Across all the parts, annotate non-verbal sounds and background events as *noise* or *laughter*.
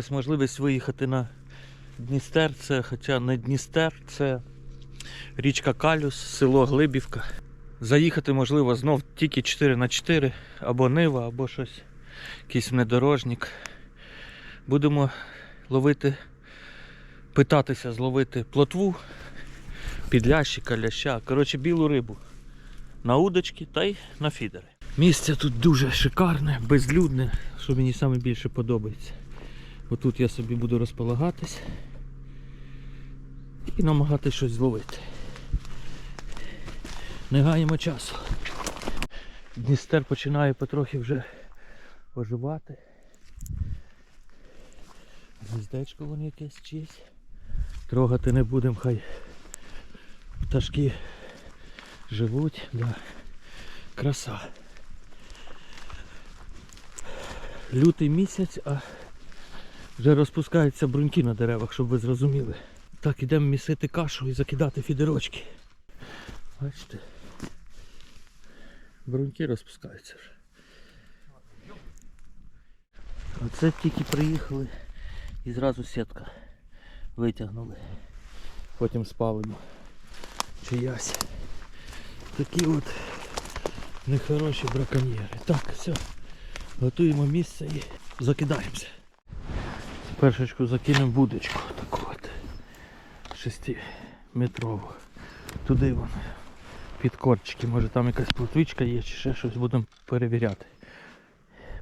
з'явилась можливість виїхати на Дністер. Це, хоча не Дністер, це річка Калюс, село Глибівка. Заїхати можливо знов тільки 4 на 4 або Нива, або щось, якийсь внедорожник. Будемо ловити, питатися зловити плотву, підлящика, ляща. Коротше, білу рибу на удочки та й на фідери. Місце тут дуже шикарне, безлюдне, що мені саме більше подобається. Отут я собі буду розполагатись і намагатись щось зловити. Не гаємо часу. Дністер починає потрохи вже оживати. Гніздечко воно якесь чись. Трогати не будемо, хай пташки живуть. Да. Краса. Лютий місяць, а вже розпускаються бруньки на деревах, щоб ви зрозуміли. Так, ідемо місити кашу і закидати фідерочки. Бачите? Бруньки розпускаються вже. Оце тільки приїхали і зразу сітка витягнули. Потім спалимо. Чиясь. Такі от нехороші браконьєри. Так, все. Готуємо місце і закидаємося. Першечку закинемо будочку таку от. Шестиметрову. Туди вон. Під корчики. Може там якась плотвичка є чи ще щось будемо перевіряти.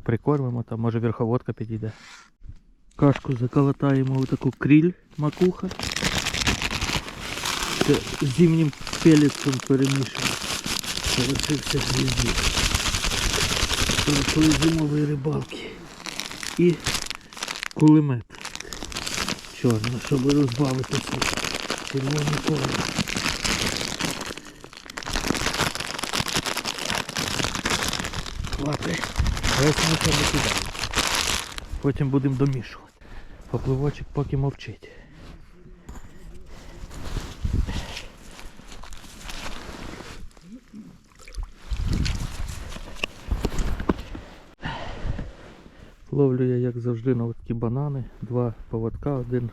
Прикормимо, там може верховодка підійде. Кашку заколотаємо у таку кріль макуха. Це зимнім пелецом перемішано. Залишився грізні. Зимової рибалки. І кулемет. Чорно, щоб розбавити цей червоний колір. Хватить. Весь ми викидаємо. Потім будемо домішувати. Попливочок поки мовчить. Ловлю я, як завжди, на банани. Два поводка, один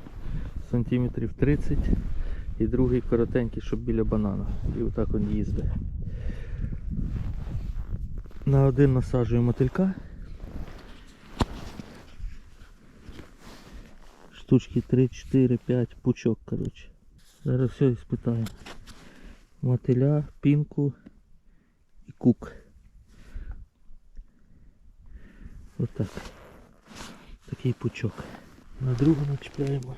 сантиметрів 30 і другий коротенький, щоб біля банана. І отак він їздить. На один насаджую мотилька. Штучки 3, 4, 5 пучок, коротше. Зараз все іспитаємо. Мотиля, пінку і кук. Отак. Такий пучок. На другу начіпляємо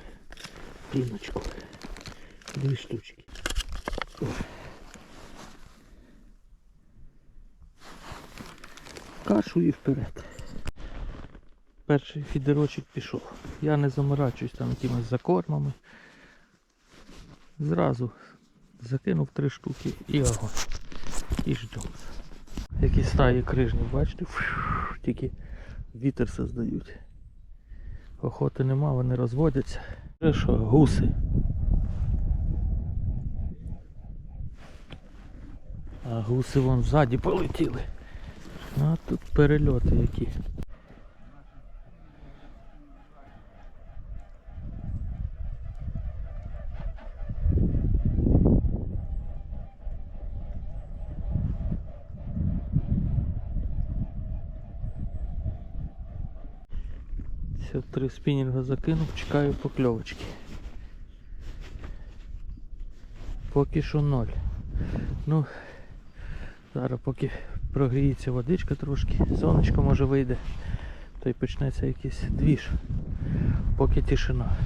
піночку. Дві штучки. Кашу і вперед. Перший фідерочок пішов. Я не заморачуюсь там якимись закормами. Зразу закинув три штуки і огонь. І ждемо. Які стаї крижні, бачите? Фу, Тільки вітер создають. Охоти нема, вони розводяться. Це що, гуси. А гуси вон ззаді полетіли. А тут перельоти які. Все, три спінінга закинув, чекаю покльовочки. Поки що ноль. Ну, зараз поки прогріється водичка трошки, сонечко може вийде, то й почнеться якийсь двіж. Поки тишина.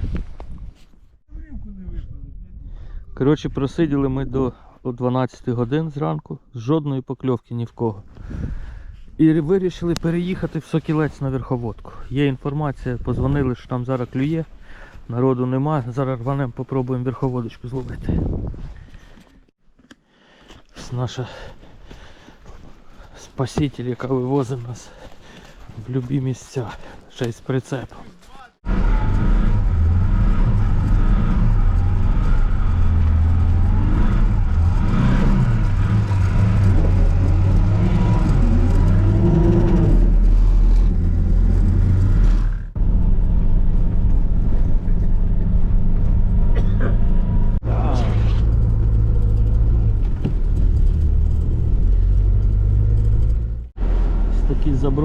Коротше, просиділи ми до о 12 годин зранку, жодної покльовки ні в кого. І вирішили переїхати в Сокілець на верховодку. Є інформація, позвонили, що там зараз клює, народу нема, зараз рванемо, попробуємо верховодочку зловити. Наша спаситель, яка вивозить нас в любі місця, ще й з прицепом.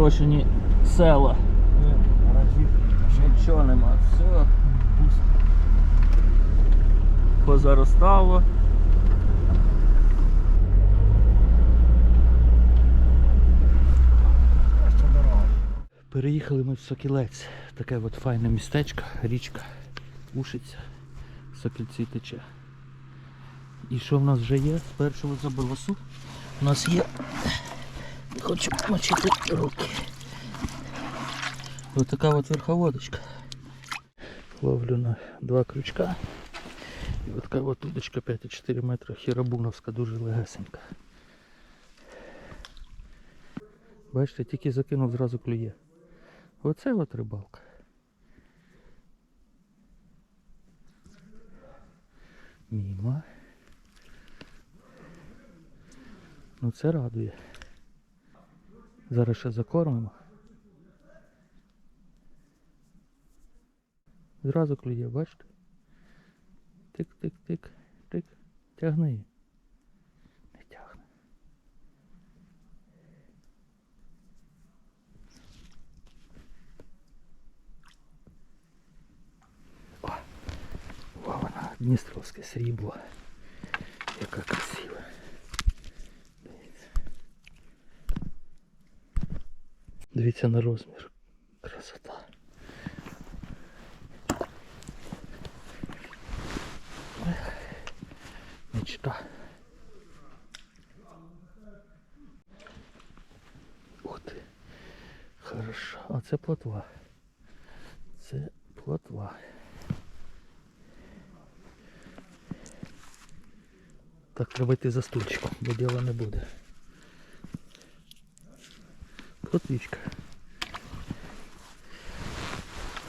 Заброшені села. Нічого нема, все пусто. Позаростало. Переїхали ми в Сокілець. Таке от файне містечко, річка Ушиця. Сокільці тече. І що в нас вже є? З першого забросу у нас є. Хочу мочити руки. Ось така от верховодочка. Ловлю на два крючка. І от така от удочка 5,4 метра хірабуновська, дуже легесенька. Бачите, тільки закинув, зразу клює. Оце от рибалка. Міма. Ну це радує. Зараз ще закормимо. Зразу клює, бачите? Тик-тик-тик, тик. Тягни. Не тягне. О, о, вона, Дністровське срібло. Яка красива. Дивіться на розмір. Красота. Мечта. Ух ти. Хорошо. А це плотва. Це плотва. Так треба йти за стульчиком, бо діла не буде. Плотвічка.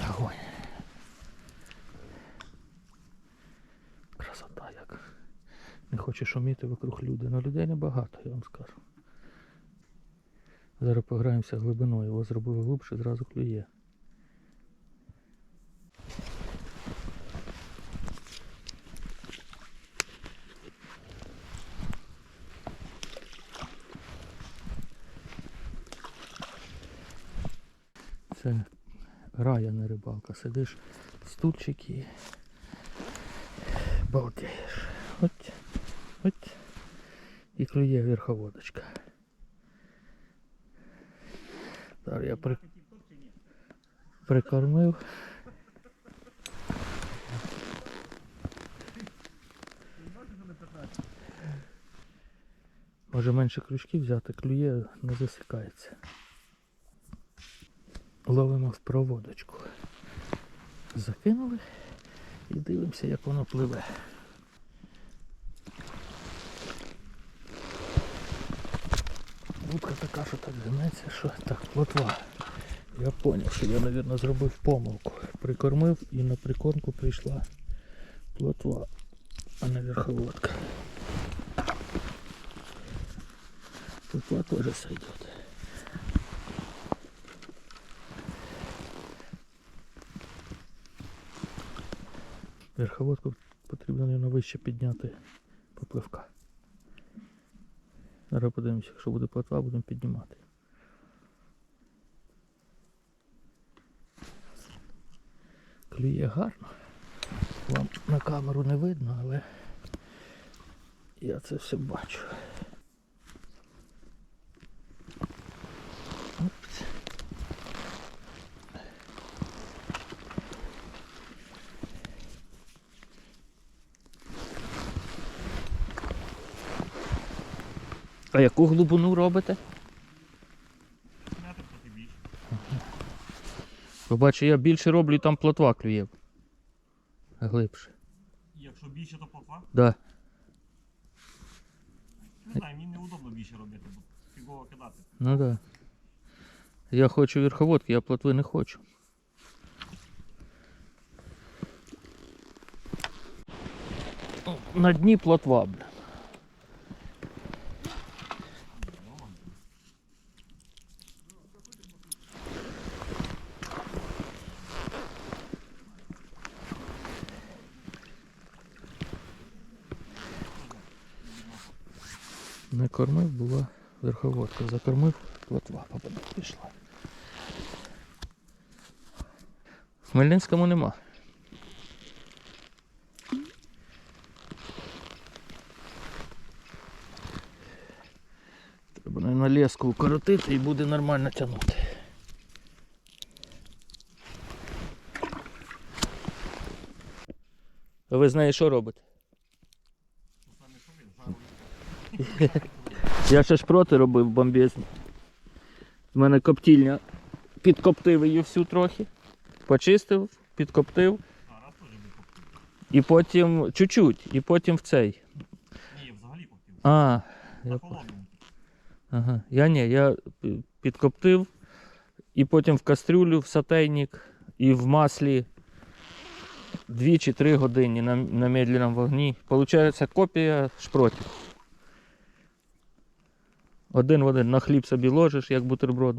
Огонь. Красота як. Не хоче шуміти вокруг люди. але людей небагато, я вам скажу. Зараз пограємося глибиною. Його зробили глибше, зразу клює. Це рая не рибалка. Сидиш стульчик і балдеєш. От, от. І клює верховодочка. Зараз я при... прикормив. Може менше крючків взяти, клює, не засікається. Ловимо в проводочку. Закинули і дивимося, як воно пливе. Вудка така, що так гнеться, що так, плотва. Я зрозумів, що я, мабуть, зробив помилку. Прикормив і на прикормку прийшла плотва, а не верховодка. Плотва теж сойдет. Верховодку потрібно на вище підняти попливка. Зараз подивимося, якщо буде плотва, будемо піднімати. Клює гарно. Вам на камеру не видно, але я це все бачу. А яку глибину робите? Метр трохи більше. Побачу, я більше роблю, і там плотва клює. Глибше. Якщо більше, то плотва. Да. Не знаю, мені неудобно більше робити, бо фігово кидати. Ну да. Я хочу верховодки, я плотви не хочу. На дні плотва, бля. Верховодка. Закормив, плотва попаде, пішла. В Хмельницькому нема. Треба на леску укоротити і буде нормально тягнути. А ви з нею що робите? *laughs* Я ще ж проти робив бомбезно. У мене коптільня. Підкоптив її всю трохи. Почистив, підкоптив. І потім чуть-чуть, і потім в цей. Ні, взагалі поптів. А, я, ага. я ні, я підкоптив і потім в кастрюлю, в сотейник і в маслі 2 чи 3 години на, на медленному вогні. Получається копія шпротів. Один в один на хліб собі ложиш, як бутерброд.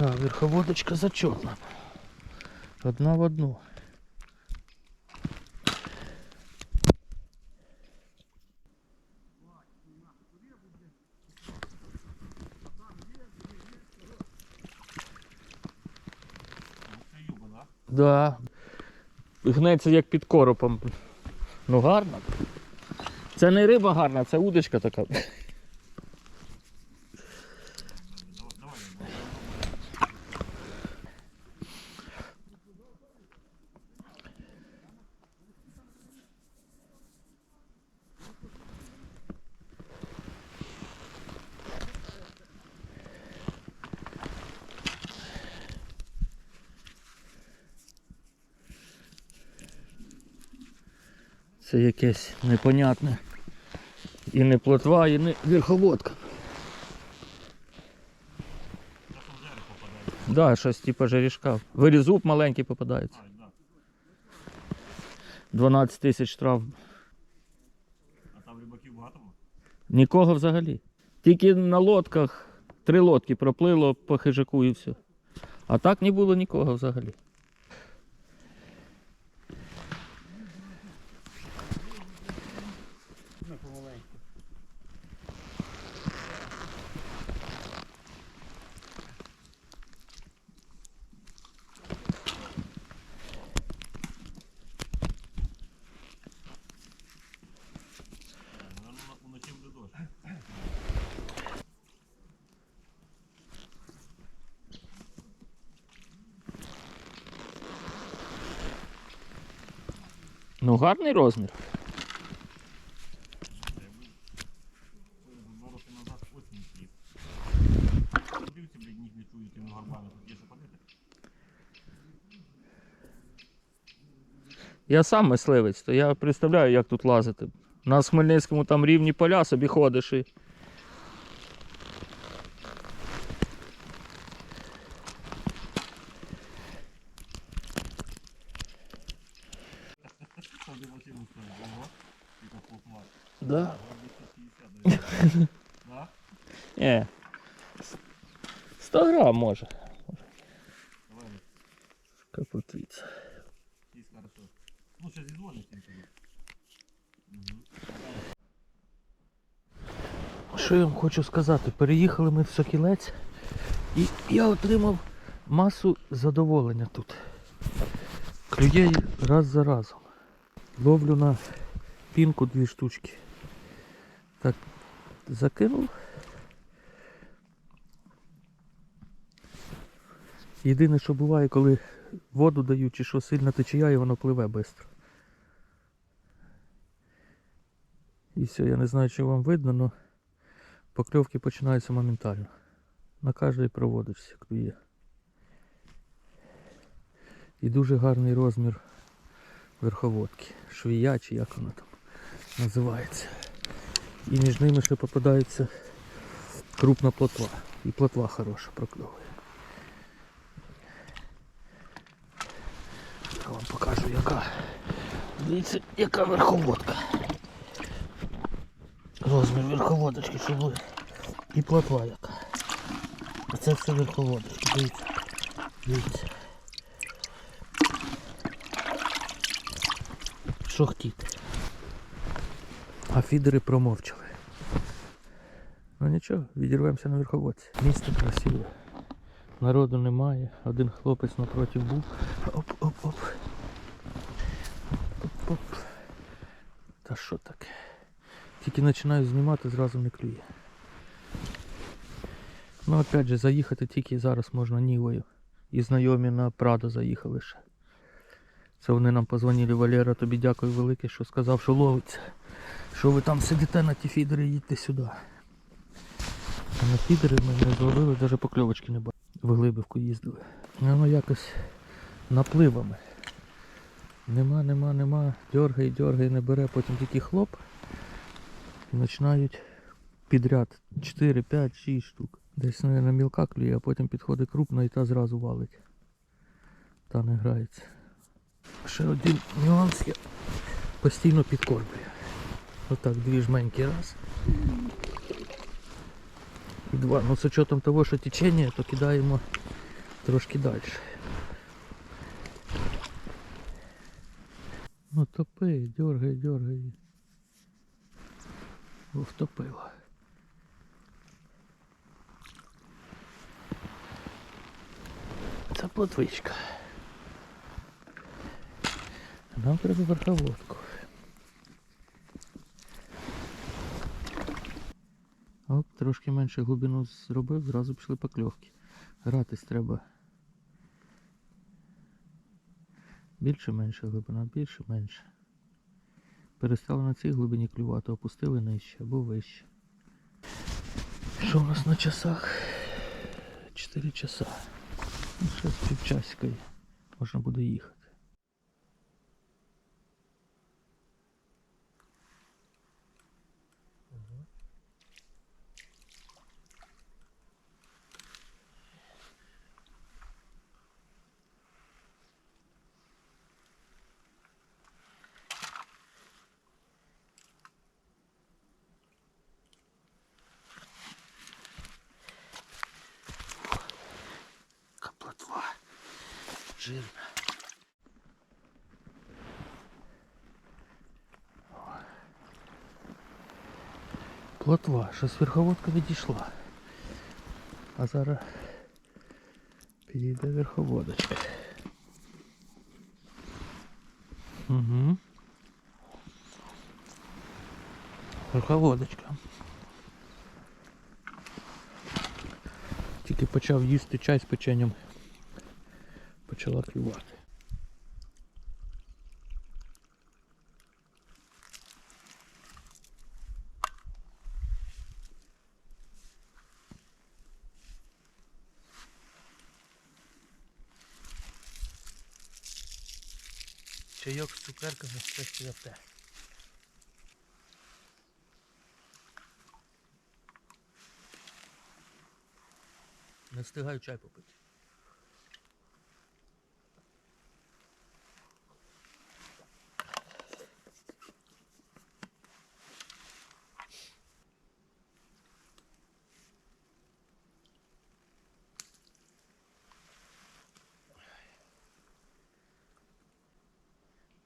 Да, верховодочка зачетна. Одна в одну. Да. Гнеться як під коропом. Ну гарно. Це не риба гарна, це удочка така. Це якесь непонятне. І не плотва, і не верховодка. Попадає. Да, щось типу жерішка. Вирізуб маленький попадається. 12 тисяч штраф. А там рибаків багато було? Нікого взагалі. Тільки на лодках три лодки проплило по хижаку і все. А так не було нікого взагалі. Ну, помаленьку. Наверно, уночі буде дощ. Ну гарний розмір. Два роки назад осінь слід. Дивіться, блядь, ніг не чують тими горбами, тут є гарний розмір. Я сам мисливець, то я представляю, як тут лазити. У нас в Хмельницькому там рівні поля, собі ходиш і. Там де машину стоїть, ого. Типа плотва. Да? 250, Ні. 100 грам може. Капутиця. Ну, сейчас изволишь. Що я вам хочу сказати? Переїхали ми в Сокілець і я отримав масу задоволення тут. Клює раз за разом. Ловлю на пінку дві штучки. Так, закинув. Єдине, що буває, коли воду дають чи що сильна течія і воно пливе швидко. І все, я не знаю, чи вам видно, але покльовки починаються моментально. На кожний проводився клює. І дуже гарний розмір верховодки. Швія чи як вона там називається. І між ними ще попадаються крупна плотва. І плотва хороша прокльовує. Я вам покажу яка. Дивіться, яка верховодка. Розмір верховодочки, щоб ви. І плотва яка. Оце все верховодочки, дивіться. Дивіться. Що хотіти. А фідери промовчали. Ну нічого, відірвемося на верховодці. Місце красиве. Народу немає. Один хлопець напроти був. Оп-оп-оп. Оп-оп. Та що таке? Тільки починаю знімати, зразу не клює. Ну опять же, заїхати тільки зараз можна нівою. І знайомі на Прадо заїхали ще. Це вони нам позвонили, Валера, тобі дякую велике, що сказав, що ловиться. Що ви там сидите на ті фідери, їдьте сюди. А на фідери ми не зловили, навіть покльовочки не бачили. В Глибівку їздили. Ну, Воно якось напливами. Нема, нема, нема. Дьоргає, дьоргає, не бере, потім тільки хлоп. І починають підряд 4, 5, 6 штук. Десь, мабуть, мілка клює, а потім підходить крупна і та зразу валить. Та не грається. Ще один нюанс я постійно підкорблюю. Отак, дві жменьки раз. І два. Ну з учетом того, що течення, то кидаємо трошки далі. Ну топи, дергай, дергай. Втопило. Це плотвичка. Нам треба верховодку. Оп, трошки менше глибину зробив, зразу пішли покльовки. Гратись треба. Більше менше глибина, більше менше. Перестали на цій глибині клювати, опустили нижче або вище. Що у нас на часах? 4 часа. Ще з півчасика можна буде їхати. Жирна. Плотва, щось верховодка відійшла. А зараз підійде верховодочка. Угу. Верховодочка. Тільки почав їсти чай з печенням. Почала клювати. Чайок з цукерками все святе. Не встигаю чай попити.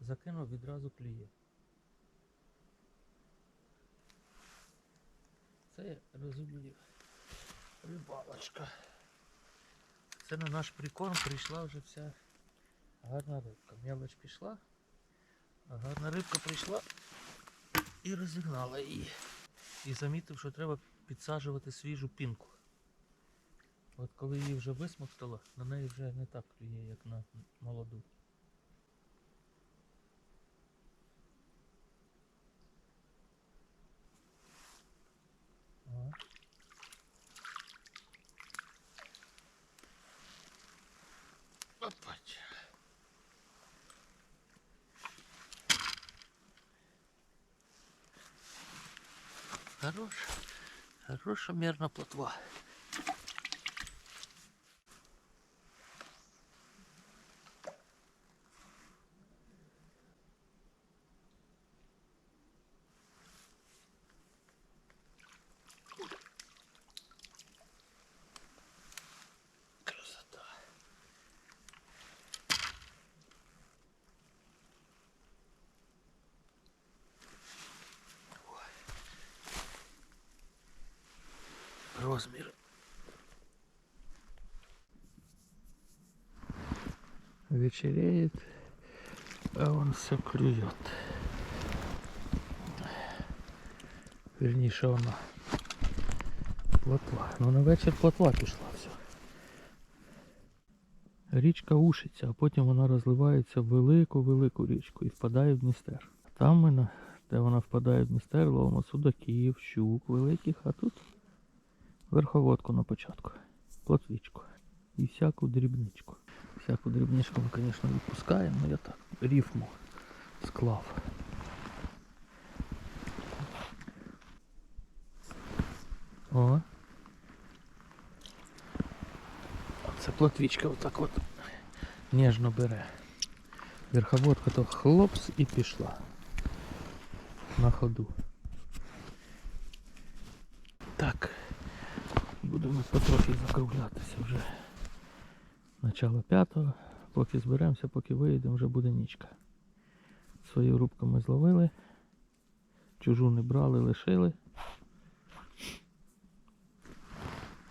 Закинув відразу клює. Це я розумію. Рибалочка. Це на наш прикорм прийшла вже вся гарна рибка. М'ялоч пішла, а гарна рибка прийшла і розігнала її. І замітив, що треба підсаджувати свіжу пінку. От коли її вже висмоктало, на неї вже не так клює, як на молоду. Ага. Опать. Хорош. Хороша мірна плотва. Красота. Розмір. Вечереет, а он все клюет. Верніше вона. Плотва. Ну на вечір плотва пішла все. Річка ушиться, а потім вона розливається в велику-велику річку і впадає в Дністер. Там ми, де вона впадає в Дністер, ловимо судаків, щук великих, а тут верховодку на початку, плотвічку і всяку дрібничку. Всяку дрібничку ми, звісно, відпускаємо, але я так рифму склав. О. Це плотвічка отак от ніжно бере. Верховодка то хлопс і пішла. На ходу. Так. Будемо потрохи закруглятися вже. Начало п'ятого. Поки зберемося, поки виїдемо, вже буде нічка. Свою рубку ми зловили. Чужу не брали, лишили.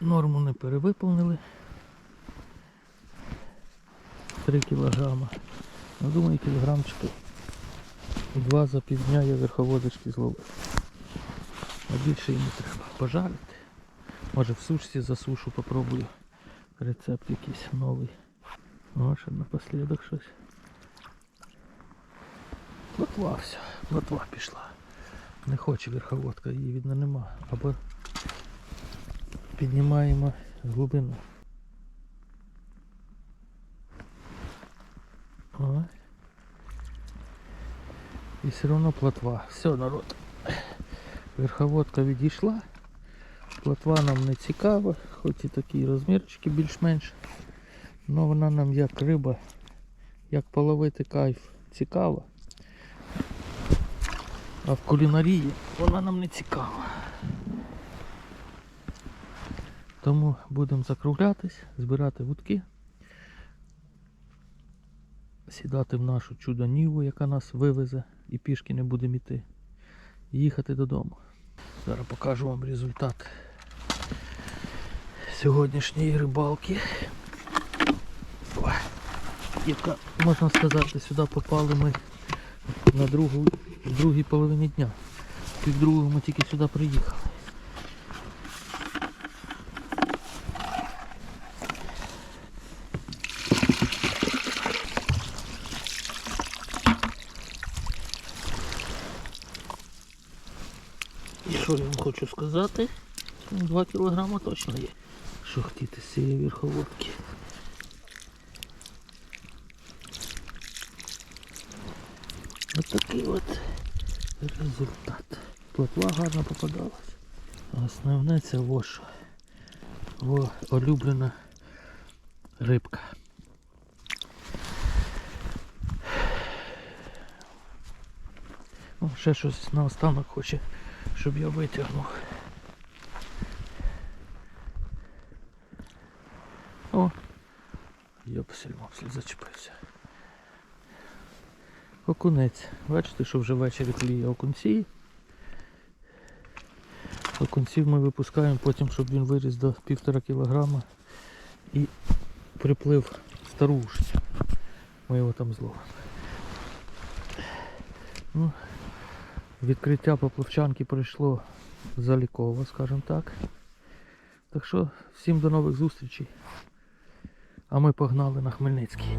Норму не перевиповнили. 3 кілограма. Ну, думаю, кілограмчики. Два за півдня я верховодочки зловив. А більше не треба. Пожарити. Може в сушці засушу, попробую. Рецепт якийсь новий. О, ще напослідок щось. Плотва все, плотва пішла. Не хоче верховодка, її видно нема. Або піднімаємо глибину. О. І все одно плотва. Все, народ. Верховодка відійшла. Плотва нам не цікава, хоч і такі розмірчики більш-менш. Але вона нам як риба, як половити кайф цікава. А в кулінарії вона нам не цікава. Тому будемо закруглятись, збирати вудки, сідати в нашу чудо Ніву, яка нас вивезе і пішки не будемо йти. І їхати додому. Зараз покажу вам результат сьогоднішньої рибалки. Яка, можна сказати, сюди попали ми на другу, другій половині дня. Пів другого ми тільки сюди приїхали. І що я вам хочу сказати? 2 кілограма точно є. Що хотіти з цієї верховодки. Ось такий от результат. Плотва гарно попадалась. Основне це во. Во улюблена рибка. О, ще щось наостанок хоче, щоб я витягнув. Йопсель-мопсель зачепився. Окунець. Бачите, що вже ввечері кліє окунці. Окунців ми випускаємо потім, щоб він виріс до півтора кілограма і приплив стару ушицю. Ми його там зловимо. Ну, відкриття поплавчанки пройшло заліково, скажімо так. Так що всім до нових зустрічей. А ми погнали на Хмельницький.